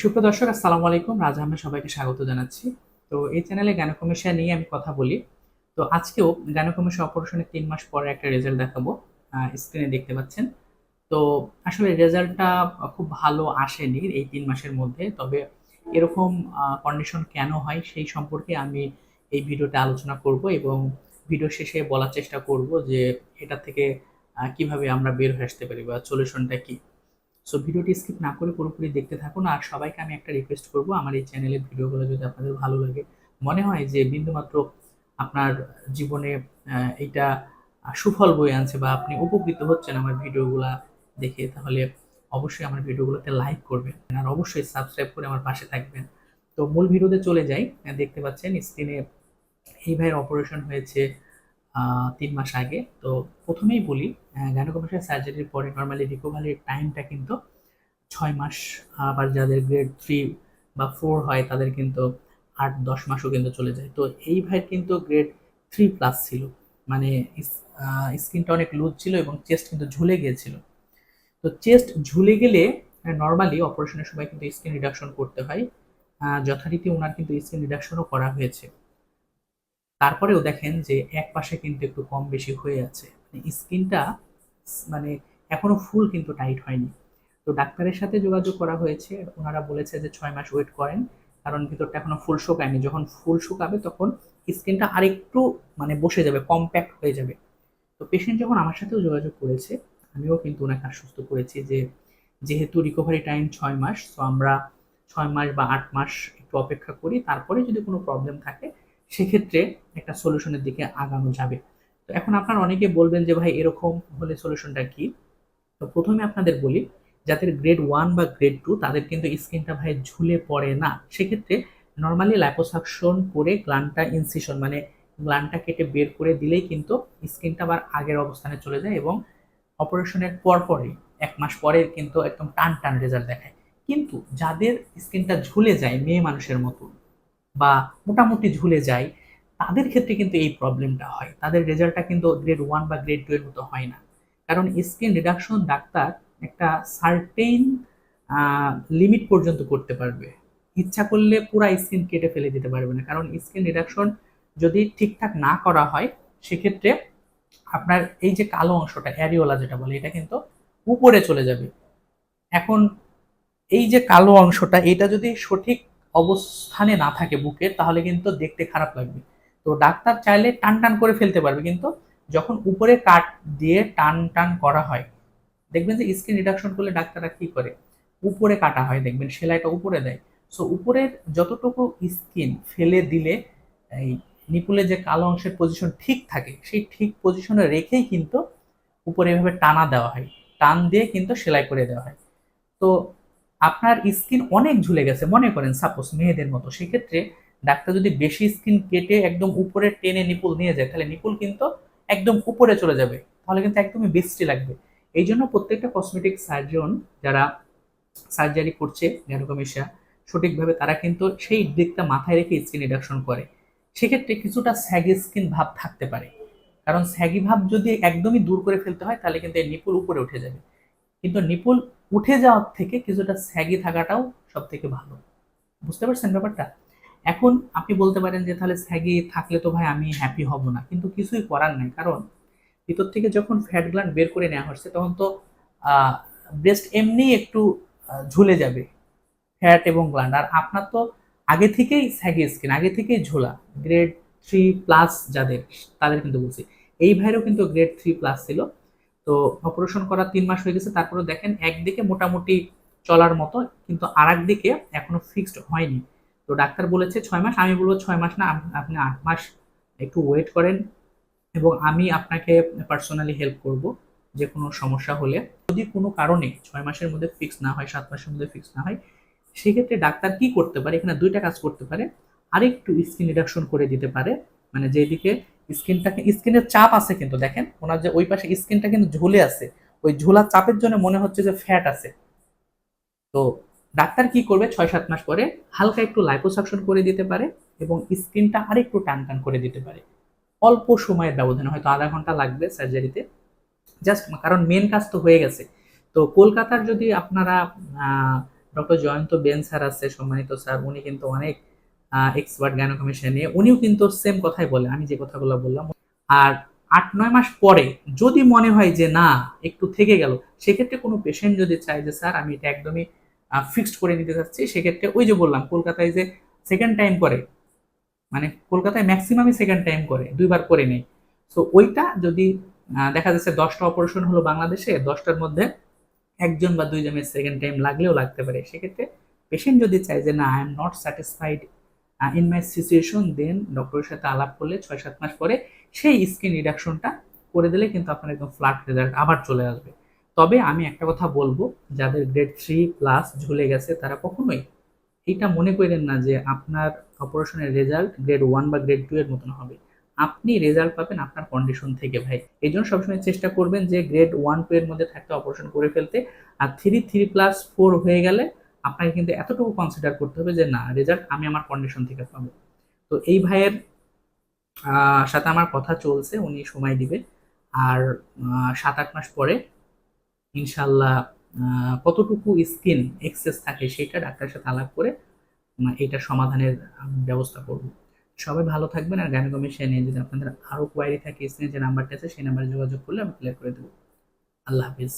সুপ্রিয় দর্শক, আসসালামু আলাইকুম। রাজ আমরা সবাইকে স্বাগত জানাচ্ছি। তো এই চ্যানেলে জ্ঞানকমিশা নিয়ে আমি কথা বলি। তো আজকেও জ্ঞানকমিশা অপারেশনের তিন মাস পরে একটা রেজাল্ট দেখাবো স্ক্রিনে দেখতে পাচ্ছেন। তো আসলে রেজাল্টটা খুব ভালো আসেনি এই তিন মাসের মধ্যে, তবে এরকম কন্ডিশন কেন হয় সেই সম্পর্কে আমি এই ভিডিওতে আলোচনা করব এবং ভিডিও শেষে বলার চেষ্টা করব যে এটা থেকে কীভাবে আমরা বের হয়ে আসতে পারি বা সলিউশনটা কি। সো ভিডিওটি স্কিপ না করে পুরোপুরি দেখতে থাকুন আর সবাইকে আমি একটা রিকোয়েস্ট করব, আমার এই চ্যানেলের ভিডিওগুলো যদি আপনাদের ভালো লাগে। মনে হয় যে বিন্দুমাত্র আপনার জীবনে এইটা সুফল বয়ে আনছে বা আপনি উপকৃত হচ্ছেন আমার ভিডিওগুলা দেখে, তাহলে অবশ্যই আমার ভিডিওগুলোতে লাইক করবেন আর অবশ্যই সাবস্ক্রাইব করে আমার পাশে থাকবেন। তো মূল ভিডিওতে চলে যাই। দেখতে পাচ্ছেন স্ক্রিনে এই ভাইয়ের অপারেশন হয়েছে তিন মাস আগে। তো প্রথমেই বলি গাইনোকমার্শিয়াল সার্জারির পরে নর্মালি রিকোভারির টাইমটা কিন্তু ছয় মাস। আবার যাদের গ্রেড থ্রি বা ফোর হয়, তাদের কিন্তু আট, দশ মাসও কিন্তু চলে যায়। তো এই ভাইয়ের কিন্তু গ্রেড থ্রি প্লাস ছিল। মানে স্কিনটা অনেক লুজ ছিল এবং চেস্ট কিন্তু ঝুলে গিয়েছিল। তো চেস্ট ঝুলে গেলে নর্মালি অপারেশনের সময় কিন্তু স্কিন রিডাকশন করতে হয়। যথারীতি ওনার কিন্তু স্কিন রিডাকশনও করা হয়েছে। তারপরেও দেখেন যে এক পাশে কিন্তু একটু কম বেশি হয়ে আছে। স্কিনটা মানে এখনও ফুল কিন্তু টাইট হয়নি। তো ডাক্তারের সাথে যোগাযোগ করা হয়েছে। ওনারা বলেছে যে ছয় মাস ওয়েট করেন, কারণ ভিতরটা এখনও ফুল শুকায়নি। যখন ফুল শুকাবে তখন স্কিনটা আরেকটু মানে বসে যাবে, কম্প্যাক্ট হয়ে যাবে। তো পেশেন্ট যখন আমার সাথেও যোগাযোগ করেছে, আমিও কিন্তু ওনাকে আশ্বস্ত করেছি যে যেহেতু রিকভারি টাইম ছয় মাস, তো আমরা ছয় মাস বা আট মাস একটু অপেক্ষা করি। তারপরে যদি কোনো প্রবলেম থাকে সেক্ষেত্রে একটা সলিউশনের দিকে আগানো যাবে। তো এখন আপনারা অনেকে বলবেন যে, ভাই, এরকম হলে সলিউশনটা কি? তো প্রথমে আপনাদের বলি, যাদের গ্রেড ওয়ান বা গ্রেড টু তাদের কিন্তু স্কিনটা ভাই ঝুলে পড়ে না। সেক্ষেত্রে নর্মালি ল্যাপোসাকশন করে গ্লানটা ইনসিশন মানে গ্লানটা কেটে বের করে দিলেই কিন্তু স্কিনটা আবার আগের অবস্থানে চলে যায় এবং অপারেশনের পরপরই এক মাস পরে কিন্তু একদম টান টান রেজাল্ট দেখায়। কিন্তু যাদের স্কিনটা ঝুলে যায়, মেয়ে মানুষের মতো বা মোটামুটি ঝুলে যায়, তাদের ক্ষেত্রে কিন্তু এই প্রবলেমটা হয়। তাদের রেজাল্টটা কিন্তু গ্রেড ওয়ান বা গ্রেড টু এর মতো হয় না। কারণ স্কিন রিডাকশন ডাক্তার একটা সার্টেইন লিমিট পর্যন্ত করতে পারবে। ইচ্ছা করলে পুরা স্কিন কেটে ফেলে দিতে পারবে না। কারণ স্কিন রিডাকশন যদি ঠিকঠাক না করা হয়, সেক্ষেত্রে আপনার এই যে কালো অংশটা অ্যারিওলা যেটা বলে, এটা কিন্তু উপরে চলে যাবে। এখন এই যে কালো অংশটা, এটা যদি সঠিক অবস্থানে না থাকে বুকের, তাহলে কিন্তু দেখতে খারাপ লাগবে। তো ডাক্তার চাইলে টান টান করে ফেলতে পারবে, কিন্তু যখন উপরে কাট দিয়ে টান টান করা হয়, দেখবেন যে স্কিন রিডাকশন করলে ডাক্তাররা কি করে? উপরে কাটা হয়, দেখবেন সেলাইটা উপরে দেয়। সো উপরের যতটুকু স্কিন ফেলে দিলে, এই নিপুলে যে কালো অংশের পজিশন ঠিক থাকে, সেই ঠিক পজিশনে রেখেই কিন্তু উপরে এভাবে টানা দেওয়া হয়। টান দিয়ে কিন্তু সেলাই করে দেওয়া হয়। তো আপনার স্কিন অনেক ঝুলে গেছে, মনে করেন সাপোজ মেয়েদের মতো, সেক্ষেত্রে ডাক্তার যদি বেশি স্কিন কেটে একদম উপরে টেনে নিপুল নিয়ে যায়, তাহলে নিপুল কিন্তু একদম উপরে চলে যাবে, তাহলে কিন্তু একদমই বেস্টি লাগবে। এই জন্য প্রত্যেকটা কসমেটিক সার্জন যারা সার্জারি করছে গ্যানোকমেশিয়া সঠিকভাবে তারা কিন্তু সেই দিকটা মাথায় রেখে স্কিন রিডাকশন করে। সেক্ষেত্রে কিছুটা স্যাগি স্কিন ভাব থাকতে পারে। কারণ স্যাগি ভাব যদি একদমই দূর করে ফেলতে হয়, তাহলে কিন্তু এই নিপুল উপরে উঠে যাবে। কিন্তু নিপুল উঠে যাওয়ার থেকে কিছুটা স্যাগি থাকাটাও সব থেকে ভালো। বুঝতে পারছেন ব্যাপারটা? এখন আপনি বলতে পারেন যে, তাহলে স্যাগি থাকলে তো ভাই আমি হ্যাপি হব না। কিন্তু কিছুই করার নাই। কারণ ভিতর থেকে যখন ফ্যাট গ্ল্যান্ড বের করে নেওয়া হচ্ছে, তখন তো ব্রেস্ট এমনি একটু ঝুলে যাবে। ফ্যাট এবং গ্ল্যান্ড আর আপনার তো আগে থেকেই স্যাগি স্কিন আগে থেকেই ঝোলা। গ্রেড থ্রি প্লাস যাদের, তাদের কিন্তু বলছি। এই ভাইয়েরও কিন্তু গ্রেড থ্রি প্লাস ছিল। তো অপারেশন করা তিন মাস হয়ে গেছে তারপরে দেখেন একদিকে মোটামুটি চলার মতো, কিন্তু আর দিকে এখনও ফিক্সড হয়নি। তো ডাক্তার বলেছে ছয় মাস, আমি বলব ছয় মাস না আপনি আট মাস একটু ওয়েট করেন এবং আমি আপনাকে পার্সোনালি হেল্প করব যে কোনো সমস্যা হলে। যদি কোনো কারণে ছয় মাসের মধ্যে ফিক্স না হয়, সাত মাসের মধ্যে ফিক্স না হয়, সেক্ষেত্রে ডাক্তার কি করতে পারে? এখানে দুইটা কাজ করতে পারে। আরেকটু স্কিন রিডাকশন করে দিতে পারে। মানে যেদিকে স্কিনটাকে স্কিনের চাপ আছে কিন্তু, দেখেন, ওনার যে ওই পাশে স্কিনটা কিন্তু ঝুলে আছে। ওই ঝোলা চাপের জন্য মনে হচ্ছে যে ফ্যাট আছে। তো ডাক্তার কি করবে? ছয় সাত মাস পরে হালকা একটু লাইপোসাকশন করে দিতে পারে এবং স্কিনটা আরেকটু টান টান করে দিতে পারে। অল্প সময়ের ব্যবধানে, হয়তো আধা ঘণ্টা লাগবে সার্জারিতে জাস্ট কারণ মেন কাজ তো হয়ে গেছে। তো কলকাতার যদি আপনারা ডক্টর জয়ন্ত বেন স্যার আছে, সম্মানিত স্যার উনি কিন্তু অনেক এক্সপার্ট গাইনোকমিশন নিয়ে, উনিও কিন্তু সেম কথাই বলে, আমি যে কথাগুলো বললাম। আর আট, নয় মাস পরে যদি মনে হয় যে না, একটু থেকে গেল, সেক্ষেত্রে কোনো পেশেন্ট যদি চায় যে, স্যার, আমি এটা একদমই ফিক্সড করে নিতে চাচ্ছি, সেক্ষেত্রে ওই যে বললাম, কলকাতায় যে সেকেন্ড টাইম করে মানে কলকাতায় ম্যাক্সিমামই সেকেন্ড টাইম করে, দুইবার করে নেই সো ওইটা যদি দেখা যাচ্ছে দশটা অপারেশন হলো বাংলাদেশে, দশটার মধ্যে একজন বা দুইজনের সেকেন্ড টাইম লাগলেও লাগতে পারে। সেক্ষেত্রে পেশেন্ট যদি চায় যে, না I am not satisfied in my situation then ডক্টরের সাথে আলাপ করলে ছয় সাত মাস পরে সেই স্কিন রিডাকশনটা করে দিলে কিন্তু আপনার একদম ফ্ল্যাট রেজাল্ট আবার চলে আসবে। তবে আমি একটা কথা বলব, যাদের গ্রেড থ্রি প্লাস ঝুলে গেছে তারা কখনোই এটা মনে করেন না যে আপনার অপারেশনের রেজাল্ট গ্রেড ওয়ান বা গ্রেড টু এর মতন হবে। আপনি রেজাল্ট পাবেন আপনার কন্ডিশন থেকে ভাই। এই জন্য সবসময় চেষ্টা করবেন যে গ্রেড ওয়ান টু এর মধ্যে থাকতে অপারেশন করে ফেলতে। আর থ্রি থ্রি প্লাস ফোর হয়ে গেলে আপনাকে কিন্তু এতটুকু কনসিডার করতে হবে যে না রেজাল্ট আমি আমার কন্ডিশন থেকে পাবো। তো এই ভাইয়ের সাথে আমার কথা চলছে, উনি সময় দিবে। আর সাত আট মাস পরে ইনশাল্লাহ কতটুকু স্কিন এক্সেস থাকে সেটা ডাক্তারের সাথে আলাপ করে এইটার সমাধানের ব্যবস্থা করব। সবাই ভালো থাকবেন আর গাইনোকমিশিয়া নিয়ে যদি আপনাদের আরও কোয়ারি থাকে স্ক্রিনে যে নাম্বারটা আছে, সেই নাম্বারে যোগাযোগ করলে আমি ক্লিয়ার করে দেবো। আল্লাহ হাফিজ।